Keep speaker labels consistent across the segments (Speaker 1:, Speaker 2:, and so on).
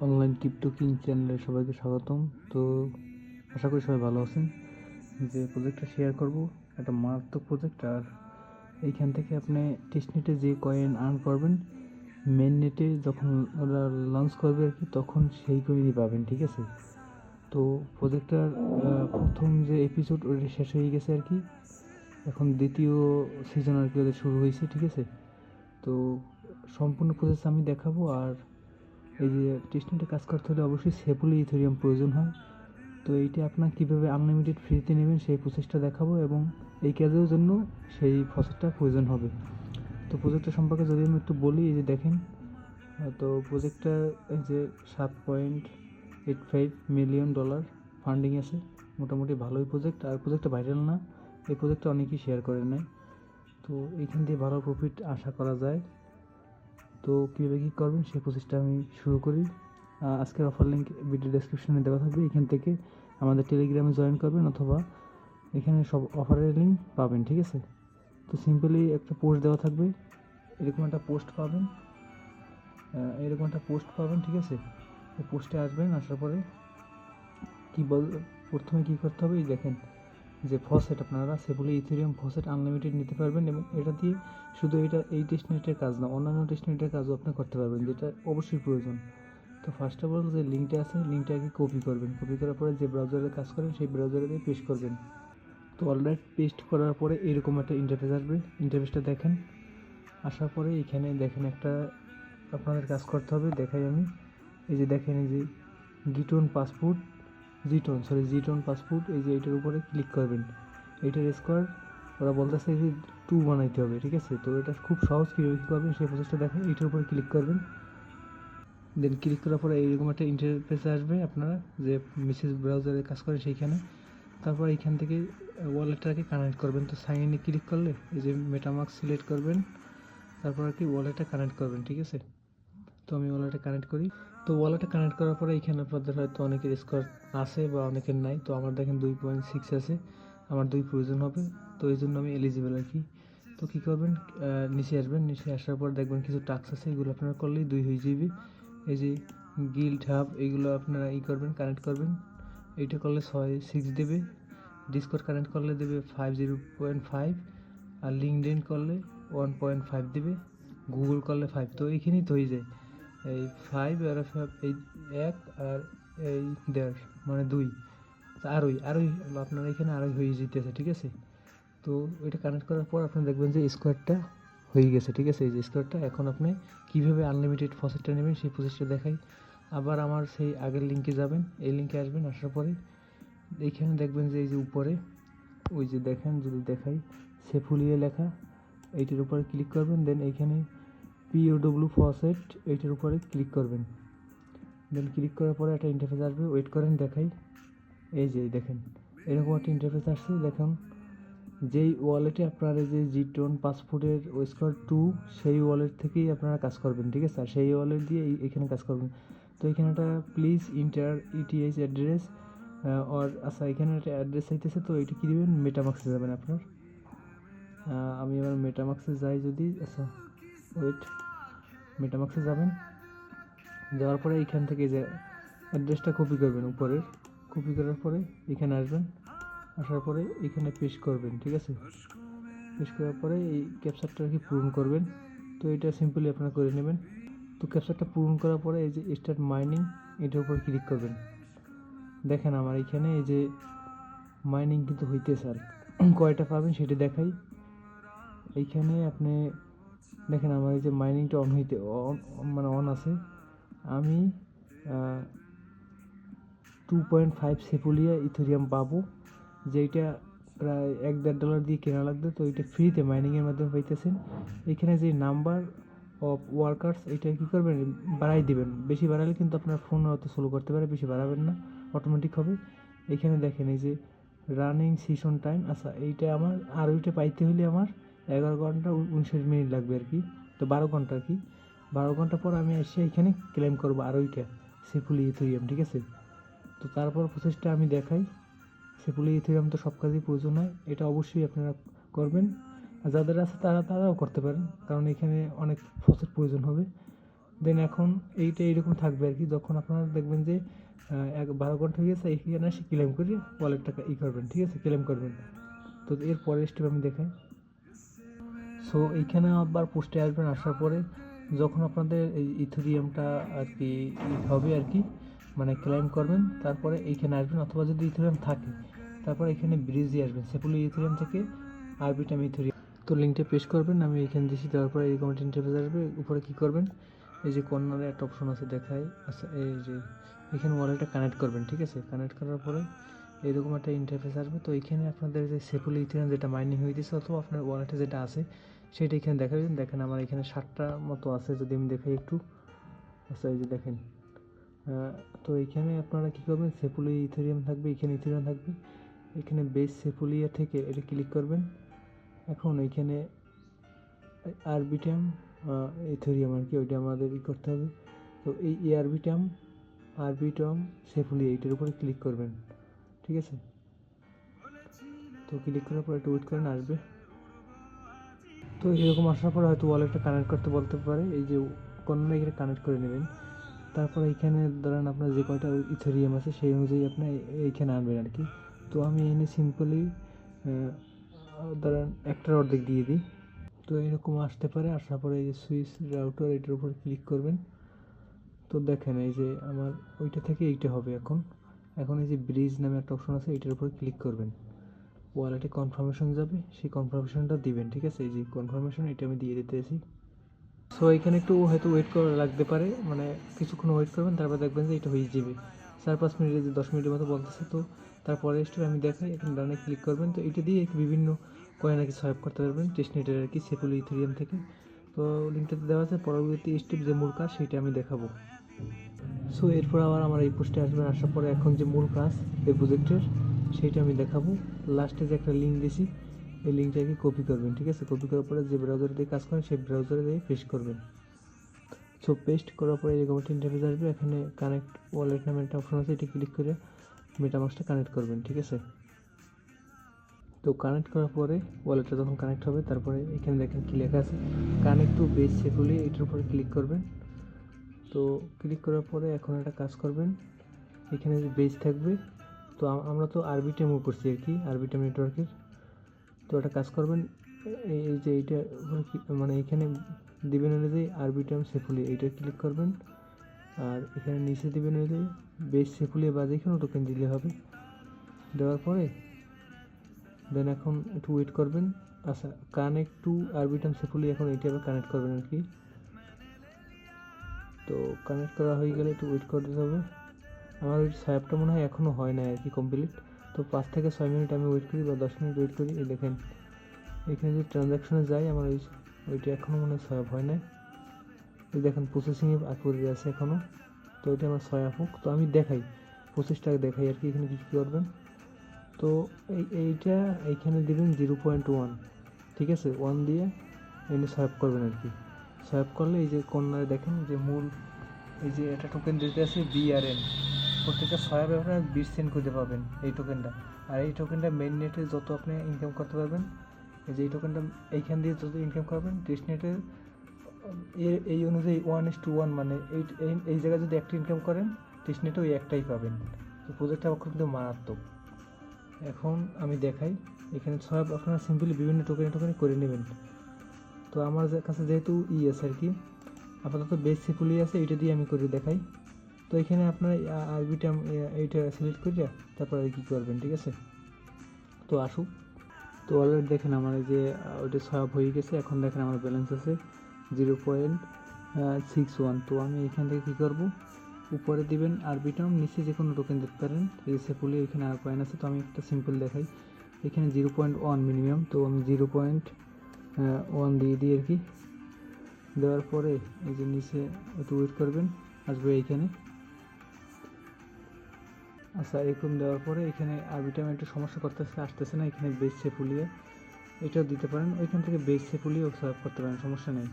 Speaker 1: Online crypto king চ্যানেলে সবাইকে স্বাগতম। তো আশা করি সবাই ভালো আছেন। যে প্রজেক্টটা শেয়ার করব, একটা মারাত্মক প্রজেক্ট আর এইখান থেকে আপনি টেস্টনেটে যে কয়েন আর্ন করবেন মেন নেটে যখন ওরা লঞ্চ করবে আর কি, তখন সেই কয়েনই পাবেন, ঠিক আছে? তো প্রজেক্টটার প্রথম যে এপিসোড ওটা শেষ হয়ে গেছে আর কি। এখন দ্বিতীয় সিজন আর কি ওদের শুরু হয়েছে, ঠিক আছে? তো সম্পূর্ণ প্রসেস আমি দেখাবো। আর এই যে টেস্টনেটে কাজ করতে হলে অবশ্যই সেফুলি ইথেরিয়াম প্রয়োজন হয়। তো এইটা আপনার কীভাবে আনলিমিটেড ফ্রিতে নেবেন সেই প্রসেসটা দেখাবো এবং এই কাজের জন্য সেই প্রসেসটা প্রয়োজন হবে। তো প্রজেক্টটা সম্পর্কে যদি আমি একটু বলি, এই যে দেখেন তো প্রজেক্টটা এই যে সাত point eight five million dollar funding আছে। মোটামুটি ভালোই প্রজেক্ট আর প্রজেক্টটা ভাইরাল না। এই প্রজেক্টটা অনেকেই শেয়ার করে নেয়। তো এইখান দিয়ে ভালো প্রফিট আশা করা যায়। তো কীভাবে কী করবেন সেই প্রসেসটা আমি শুরু করি। আজকের অফার লিঙ্ক ভিডিও ডেসক্রিপশনে দেওয়া থাকবে। এখান থেকে আমাদের টেলিগ্রামে জয়েন করবেন অথবা এখানে সব অফারের লিঙ্ক পাবেন, ঠিক আছে? তো সিম্পলি একটা পোস্ট দেওয়া থাকবে। এরকম একটা পোস্ট পাবেন। এরকম একটা পোস্ট পাবেন, ঠিক আছে? পোস্টে আসবেন, আসার পরে কী বল প্রথমে কী করতে হবে? এই দেখেন। যে ফসেট আপনারা, সেগুলো ইথেরিয়াম ফসেট আনলিমিটেড নিতে পারবেন এবং এটা দিয়ে শুধু এটা এই টেস্টনেটের কাজ না, অন্যান্য টেস্টনেটের কাজও আপনি করতে পারবেন, যেটা অবশ্যই প্রয়োজন। তো ফার্স্ট অফ অল যে লিঙ্কটা আছে লিঙ্কটা আগে কপি করবেন। কপি করার পরে যে ব্রাউজারে কাজ করেন, সেই ব্রাউজারে দিয়ে পেস্ট করবেন। তো অলরাইট পেস্ট করার পরে এরকম একটা ইন্টারফেস আসবে। ইন্টারফেসটা দেখেন। আসার পরে এখানে দেখেন একটা আপনাদের কাজ করতে হবে, দেখাই আমি। এই যে দেখেন এই যে Gitcoin passport Gitcoin sorry Gitcoin passport এই যে এটার উপরে ক্লিক করবেন। এইটার স্কোয়ার ওরা বলতেছে যে টু বানাইতে হবে, ঠিক আছে? তো এটা খুব সহজ কীভাবে কী করবেন, সেই প্রসেসটা দেখেন এইটার উপরে ক্লিক করবেন। দেন ক্লিক করার পরে এইরকম একটা ইন্টারফেস আসবে আপনারা, যে মেসেজ ব্রাউজারে কাজ করেন সেইখানে। তারপর এইখান থেকে ওয়ালেটটাকে কানেক্ট করবেন। তো সাইন ইনে ক্লিক করলে, এই যে মেটামার্ক সিলেক্ট করবেন। তারপর আর কি ওয়ালেটটা কানেক্ট করবেন, ঠিক আছে? তো আমি ওয়ালেটে কানেক্ট করি। তো ওয়ালেটে কানেক্ট করার পরে এখানে আপনাদের হয়তো অনেকের স্কোর আছে বা অনেকের নাই। তো আমার দেখেন দুই পয়েন্ট সিক্স আছে। আমার দুই প্রয়োজন হবে। তো এই জন্য আমি এলিজিবল আর কি। তো কী করবেন? নিচে আসবেন। নিচে আসার পর দেখবেন কিছু টাস্ক আছে। এগুলো আপনারা করলেই দুই হয়ে যাবে। এই যে গিল্ড হাব এগুলো আপনারা ই করবেন কানেক্ট করবেন। এইটা করলে ছয় সিক্স দেবে। ডিসকোড কানেক্ট করলে দেবে ফাইভ জিরো পয়েন্ট ফাইভ আর লিঙ্কডইন করলে ওয়ান পয়েন্ট ফাইভ দেবে। গুগল করলে ফাইভ তো এইখানেই তো হয়ে যায়। এই ফাইভ আর এই এক আর এই দেড় মানে দুই। আরোই আরোই আপনার এখানে আরোই হয়ে যেতেছে, ঠিক আছে? তো এটা কানেক্ট করার পর আপনি দেখবেন যে স্কোয়ারটা হয়ে গেছে, ঠিক আছে? এই যে স্কোয়ারটা এখন আপনি কীভাবে আনলিমিটেড ফসেটটা নেবেন সেই প্রসেসটা দেখাই। আবার আমার সেই আগের লিঙ্কে যাবেন, এই লিঙ্কে আসবেন, আসার পরে এইখানে দেখবেন যে এই যে উপরে, ওই যে দেখেন যদি দেখাই সেফুলিয়ে লেখা, এইটির উপরে ক্লিক করবেন দেন এইখানে পিওডব্লিউ ফসেট এইটার উপরে ক্লিক করবেন। দেন ক্লিক করার পরে একটা ইন্টারফেস আসবে ওয়েট করেন, দেখাই। এই যে, দেখেন, এরকম একটা ইন্টারফেস আসছে, দেখুন। যেই ওয়ালেটে আপনার এই যে জিটোন পাসপোর্টের ওয়েস্কার টু সেই ওয়ালেট থেকেই আপনারা কাজ করবেন, ঠিক আছে? আর সেই ওয়ালেট দিয়ে এখানে কাজ করবেন। তো এখানে একটা প্লিজ ইন্টার ইটিএইচ অ্যাড্রেস আর আচ্ছা এখানে একটা অ্যাড্রেস চাইতেছে, তো এটা কী দেবেন? মেটামাক্সে যাবেন আপনার। আমি আমার মেটামাক্সে যাই যদি আচ্ছা ওয়েট মেটামাক্সে যাবেন। যাওয়ার পরে এইখান থেকে যে অ্যাড্রেসটা কপি করবেন উপরের কপি করার পরে এখানে আসবেন। আসার পরে এখানে পেস্ট করবেন, ঠিক আছে? পেস্ট করার পরে এই ক্যাপচারটা আর কি পূরণ করবেন। তো এটা সিম্পলি আপনারা করে নেবেন। তো ক্যাপচারটা পূরণ করার পরে এই যে স্টার্ট মাইনিং এটার উপর ক্লিক করবেন। দেখেন আমার এখানে এই যে মাইনিং কিন্তু হইতেছে আর কয়টা পাবেন সেটা দেখাই। এইখানে আপনি দেখেন আমার এই যে মাইনিংটা অন হইতে অন মানে অন আছে। আমি two point five Sepolia Ethereum পাবো, যেইটা প্রায় এক দেড় ডলার দিয়ে কেনা লাগবে, তো এটা ফ্রিতে মাইনিংয়ের মাধ্যমে পাইতেছেন। এখানে যে নাম্বার অফ ওয়ার্কার্স এটা কী করবেন? বাড়াই দিবেন। বেশি বাড়ালে কিন্তু আপনার ফোন হয়তো স্লো করতে পারে, বেশি বাড়াবেন না অটোমেটিক হবে। এখানে দেখেন এই যে রানিং সিশন টাইম আচ্ছা এইটা আমার, আর ওইটা পাইতে হলে আমার এগারো ঘণ্টা উন- উনষাট মিনিট লাগবে আর কি। তো বারো ঘণ্টা আর কি। বারো ঘণ্টা পর আমি এসে এখানে ক্লেম করব আর ওইটা সেফুলি ইথোরিয়াম ঠিক আছে? তো তারপর প্রসেসটা আমি দেখাই। সেফুলি ইথোরিয়াম তো সব কাজেই প্রয়োজন হয়, এটা অবশ্যই আপনারা করবেন। আর যাদের আছে তারা, তারাও করতে পারেন, কারণ এখানে অনেক ফসেট প্রয়োজন হবে। দেন এখন এইটা এইরকম থাকবে আর কি, যখন আপনারা দেখবেন যে এক বারো ঘণ্টা হয়ে গেছে এইখানে এসে ক্লেম করে ওয়ালেটটা ই করবেন, ঠিক আছে? ক্লেম করবেন। তো এর পরের স্টেপ আমি দেখাই। সো এইখানে আবার পোস্টে আসবেন, আসার পরে যখন আপনাদের এই ইথেরিয়ামটা আর কি হবে আর কি মানে ক্লেম করবেন, তারপরে এইখানে আসবেন, অথবা যদি ইথেরিয়াম থাকে, তারপরে এখানে ব্রিজে আসবেন সেপুলি ইথেরিয়াম থেকে আরবিটাম ইথেরিয়াম তো লিঙ্কটা পেশ করবেন, আমি এখানে দিয়েছি দেওয়ার পরে এরকম একটা ইন্টারফেস আসবে, উপরে কী করবেন, এই যে কর্নারে একটা অপশন আছে দেখায় আচ্ছা এই যে এখানে ওয়ালেটটা কানেক্ট করবেন, ঠিক আছে? কানেক্ট করার পরে এরকম একটা ইন্টারফেস আসবে। তো এখানে আপনাদের যে সেপুলি ইথেরিয়াম যেটা মাইনিং হয়ে গেছে, অথবা আপনার ওয়ালেটে যেটা আছে সেটা এখানে দেখাবেন দেখেন আমার এখানে ষাটটা মতো আছে, যদি আমি দেখাই একটু। আচ্ছা এই যে দেখেন। তো এখানে আপনারা কী করবেন? সেপুলি ইথেরিয়াম থাকবে, এখানে ইথেরিয়াম থাকবে। এখানে বেস সেপুলিয়া থেকে এটা ক্লিক করবেন। এখন এখানে আরবিটাম ইথেরিয়াম আর কি, ওইটা আমাদের ই করতে হবে। তো এই আরবিটাম আরবিটাম সেফুলি এইটার উপরে ক্লিক করবেন। ঠিক আছে? তো ক্লিক করার পর একটু ওয়েট করেন, আসবে। তো এরকম আসার পর হয়তো ওয়ালেটটা কানেক্ট করতে বলতে পারে। এই যে কোনো এখানে কানেক্ট করে নেবেন। তারপর এইখানে ধরেন আপনার যে কয়টা ইথেরিয়াম আছে, সেই অনুযায়ী আপনি এইখানে আনবেন আর কি তো আমি এনে সিম্পলি ধরেন একটার অর্ধেক দিয়ে দিই। তো এরকম আসতে পারে। আসার পরে এই যে সুইচ রাউটার এটার উপর ক্লিক করবেন। তো দেখেন এই যে আমার ওইটা থেকে এইটা হবে এখন। এখন এই যে ব্রিজ নামে একটা অপশন আছে, এটার উপর ক্লিক করবেন। ওয়ালেটে কনফার্মেশন যাবে, সেই কনফার্মেশনটা দিবেন, ঠিক আছে? এই যে কনফার্মেশন এটা আমি দিয়ে দিতেছি। সো এখানে একটু হয়তো ওয়েট করা লাগতে পারে মানে কিছুক্ষণ ওয়েট করবেন, তারপর দেখবেন যে এটা হয়ে যাবে। চার পাঁচ মিনিটে যে দশ মিনিটের মতো বলতেছে, তো তারপরে স্টেপ আমি দেখাই, এখানে ডানে ক্লিক করবেন, তো এটা দিয়ে বিভিন্ন কয়েন আর কি সোয়াইপ করতে পারবেন টেস্টনেটের আর কি সেফুল ইথেরিয়াম থেকে। তো লিঙ্কটাতে দেওয়া আছে, পরবর্তী স্টেপ যে মূল কাজ, সেটা আমি দেখাবো। সো এরপর আবার আমার এই পোস্টে আসবেন আসার পরে এখন যে মূল কাজ, এই প্রজেক্টের সেইটা আমি দেখাবো। লাস্টে যে একটা লিঙ্ক দিছি, এই লিঙ্কটাকে কপি করবেন, ঠিক আছে? কপি করার পরে যে ব্রাউজার দিয়ে কাজ করেন, সেই ব্রাউজারে দিয়ে পেস্ট করবেন। সো পেস্ট করার পরে এরকম একটা ইন্টারফেস আসবে, এখানে কানেক্ট ওয়ালেট নামে একটা অপশন আছে, এটি ক্লিক করে মেটামাক্সটা কানেক্ট করবেন, ঠিক আছে? তো কানেক্ট করার পরে ওয়ালেটটা যখন কানেক্ট হবে, তারপরে এখানে দেখেন কি লেখা আছে কানেক্ট টু বেস সেফুলি এটার উপরে ক্লিক করবেন। তো ক্লিক করার পরে এখন একটা কাজ করবেন, এখানে যে বেস থাকবে তো আমরা তো আরবিটে মুভ করছি আর কি আরবিটেম নেটওয়ার্কের তো একটা কাজ করবেন, এই যে এইটা কি- মানে এখানে দেবেন অনুযায়ী আরবিটাম সেফুলি, এইটা ক্লিক করবেন। আর এখানে নিচে দেবেন অনুযায়ী বেশ সেফুলি বা যে কোনো টোকেন দিলে হবে। দেওয়ার পরে দেন এখন একটু ওয়েট করবেন। আচ্ছা কানেক্ট টু আরবিটাম সেফুলি এখন এইটা আবার কানেক্ট করবেন আর কি। তো কানেক্ট করা হয়ে গেলে একটু ওয়েট করতে হবে। আমার ওই সাহেবটা মনে হয় এখনও হয় না আর কি কমপ্লিট তো পাঁচ থেকে ছয় মিনিট আমি ওয়েট করি বা দশ মিনিট ওয়েট করি। এই দেখেন, এখানে যদি ট্রানজ্যাকশনে যাই, আমার ওই ওইটা এখনও মনে হয় সয়াব হয় না এই দেখেন প্রসেসিংয়ে করে আছে এখনও তো এটা আমার সয়াব হোক। তো আমি দেখাই প্রসেসটাকে দেখাই আর কি, এখানে কী কী করবেন। তো এই, এইটা এইখানে দিবেন জিরো পয়েন্ট ওয়ান ঠিক আছে? ওয়ান দিয়ে এনে সোয়াইপ করবেন আর কি। সোয়াইপ করলে এই যে কর্নারে দেখেন যে মূল, এই যে একটা টোকেন দিতে আছে বিআরএন প্রত্যেকটা সোয়াইপে আপনার বিশ সেন্ট খুঁজে পাবেন এই টোকেনটা আর এই টোকেনটা মেন নেটে যত আপনি ইনকাম করতে পারবেন, এই যে এই টোকেনটা এইখান দিয়ে যত ইনকাম করবেন টেস্ট নেটের এ- এই অনুযায়ী ওয়ান ইস টু ওয়ান মানে এই, এই- জায়গায় যদি একটা ইনকাম করেন টেস্ট নেটে ওই একটাই পাবেন। তো প্রজেক্টটা কিন্তু মারাত্মক। এখন আমি দেখাই, এখানে সব আপনারা সিম্পলি বিভিন্ন টোকেনে টোকেনে করে নেবেন। তো আমার কাছে যেহেতু ই আছে আর কি, আপাতত বেস সিম্পলি আছে, এইটা দিয়ে আমি করে দেখাই। তো এখানে আপনারা আরবিটা এইটা সিলেক্ট করিয়া তারপরে কী করবেন, ঠিক আছে? তো আসুক। তো অলরেডি দেখেন আমার যে ওইটা সব হয়ে গেছে। এখন দেখেন আমার ব্যালেন্স আছে জিরো পয়েন্ট সিক্স ওয়ান তো আমি এখান থেকে কী করব? উপরে দিবেন আরবিটাম নিচে যে কোনো টোকেন দিতে পারেন। রিসেপুলি এখানে আর কয়েন আছে, তো আমি একটা সিম্পল দেখাই। এখানে জিরো পয়েন্ট ওয়ান মিনিমাম তো আমি জিরো পয়েন্ট ওয়ান দিয়ে দিই আর কি। দেওয়ার পরে এই যে নিচে একটু ওয়েট করবেন, আসবে এইখানে। আচ্ছা এরকম দেওয়ার পরে এখানে আরবিটাম একটু সমস্যা করতেছে, আসতেছে না, এখানে বেস সেফুলিয়ে এটাও দিতে পারেন, ওইখান থেকে বেস সেফুলিও সার্ভ করতে পারেন, সমস্যা নেই।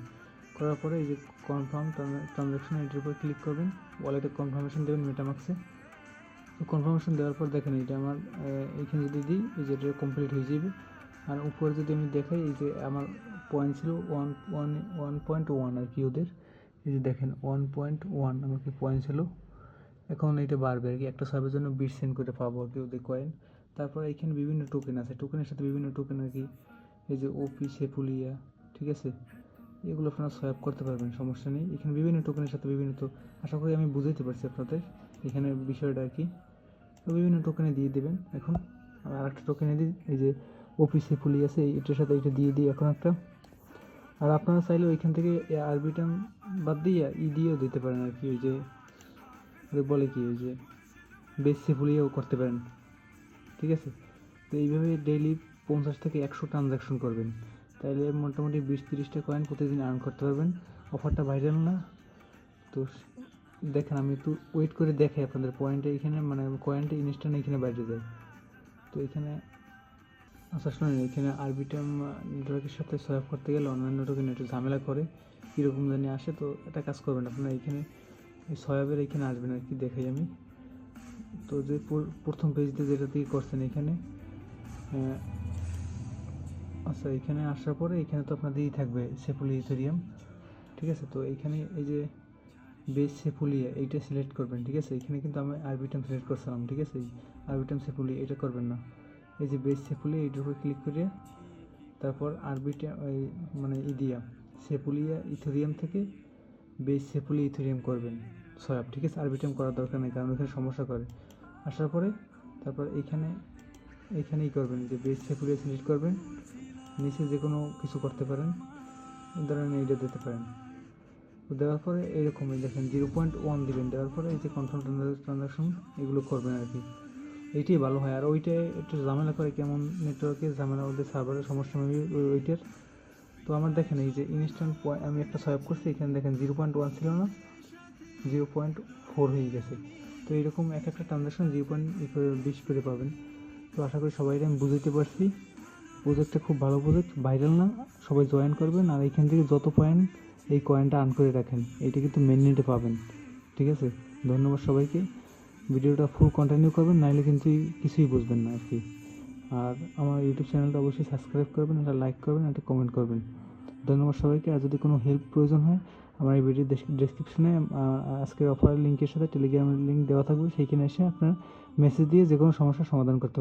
Speaker 1: করার পরে এই যে কনফার্ম ট্রানজাকশন এটার উপর ক্লিক করবেন ওয়ালেটে কনফার্মেশন দেবেন মেটামাক্সে কনফার্মেশন দেওয়ার পর দেখেন এটা আমার এইখানে যদি দিই, এই যে এটা কমপ্লিট হয়ে যাবে। আর উপরে যদি আমি দেখাই, এই যে আমার পয়েন্ট ছিল one one one point one আর কি ওদের। এই যে দেখেন ওয়ান পয়েন্ট ওয়ান আমাকে পয়েন্ট ছিল। এখন এটা বাড়বে আর কি, একটা সাবের জন্য বিশ সেন্ট করে পাবো আর কি ওদের কয়েন তারপর এখানে বিভিন্ন টোকেন আছে। টোকেনের সাথে বিভিন্ন টোকেন আর কি, এই যে ওপি সেফুলিয়া ঠিক আছে? এগুলো আপনারা সোয়াপ করতে পারবেন, সমস্যা নেই। এখানে বিভিন্ন টোকেনের সাথে বিভিন্ন তো, আশা করি আমি বুঝাইতে পারছি আপনাদের। এখানে বিষয়টা আর কি। তো বিভিন্ন টোকেনে দিয়ে দেবেন। এখন আর একটা টোকেনে দিই, এই যে ওপি সেফুলি আছে, এটার সাথে এটা দিয়ে দিই এখন একটা। আর আপনারা চাইলে ওইখান থেকে আরবিটাম বাদ দিয়ে ই দিয়েও দিতে পারেন আর কি, ওই যে বলে কি, ওই যে বেশ সেফুলিও করতে পারেন। ঠিক আছে? তো এইভাবে ডেইলি পঞ্চাশ থেকে একশো ট্রানজ্যাকশন করবেন। তাইলে মোটামুটি বিশ তিরিশটা কয়েন প্রতিদিন আর্ন করতে পারবেন। অফারটা ভাইরাল না। তো দেখেন, আমি একটু ওয়েট করে দেখাই আপনাদের পয়েন্টে এখানে মানে কয়েনটা ইনস্ট্যান্ট এখানে বাইরে যায়। তো এখানে আচ্ছা শুনুন এখানে আরবিটাম নেটওয়ার্কের সাথে সোয়াপ করতে গেলে অন্যান্য টোকেন নেটওয়ার্ক ঝামেলা করে। কীরকম জানি আসে। তো একটা কাজ করবেন, আপনারা এখানে এই সয়াবের এখানে আসবেন আর কি দেখাই আমি। তো যে পর- প্রথম পেজটা যেটা দিয়ে করছেন এখানে আচ্ছা এখানে আসার পরে এখানে তো আপনার দিয়েই থাকবে সেফুলি ঠিক আছে? তো এইখানে এই যে বেস সেফুলিয়া এইটা সিলেক্ট করবেন, ঠিক আছে? এখানে কিন্তু আমি আরবিটাম সিলেক্ট করছিলাম, ঠিক আছে? আরবিটাম সেফুলি এটা করবেন না। এই যে বেস সেফুলিয়া এইটার উপর ক্লিক করে তারপর আরবিটা এই মানে ইদিয়া সেফুলিয়া ইথেরিয়াম থেকে বেস সেফুলি ইথেরিয়াম করবেন। সয়াব ঠিক আছে আরবিটাম করার দরকার নেই, কারণ এখানে সমস্যা করে। আসার পরে তারপর এইখানে এইখানেই করবেন, যে বেস সেফুলিয়া সিলেক্ট করবেন, নিচে যে কোনো কিছু করতে পারেন ধরেন এইটা দিতে পারেন। দেওয়ার পরে এরকমই দেখেন, জিরো পয়েন্ট ওয়ান দিবেন, দেওয়ার পরে এই যে কনফার্ম ট্রানজাকশন এগুলো করবেন আর কি। এইটাই ভালো হয়। আর ওইটাই একটু ঝামেলা করে, কেমন নেটওয়ার্কে ঝামেলা, ওদের সার্ভারের সমস্যা ওইটার। তো আমার দেখেন এই যে ইনস্ট্যান্ট আমি একটা সোয়াপ করছি, এখানে দেখেন জিরো পয়েন্ট ওয়ান ছিল না জিরো পয়েন্ট ফোর হয়ে গেছে। তো এরকম এক একটা ট্রানজাকশন জিরো পয়েন্ট বিশ করে পাবেন। তো আশা করি সবাই আমি বুঝাইতে পারছি। প্রজেক্টটা খুব ভালো প্রজেক্ট ভাইরাল না, সবাই জয়েন করবেন আর এইখান থেকে যত পয়েন্ট এই কয়েনটা আর্ন করে রাখেন এইটা কিন্তু মেন নেটে পাবেন। ঠিক আছে? ধন্যবাদ সবাইকে। ভিডিওটা ফুল কন্টিনিউ করবেন নাহলে কিন্তু কিছুই বুঝবেন না আর কি। আর আমার ইউটিউব চ্যানেলটা অবশ্যই সাবস্ক্রাইব করবেন, একটা লাইক করবেন, একটা কমেন্ট করবেন। ধন্যবাদ সবাইকে। আর যদি কোনো হেল্প প্রয়োজন হয়, আমার এই ভিডিও ডেসক্রিপশনে আজকের অফারের লিঙ্কের সাথে টেলিগ্রামের লিঙ্ক দেওয়া থাকবে। সেইখানে এসে আপনার মেসেজ দিয়ে যে কোনো সমস্যার সমাধান করতে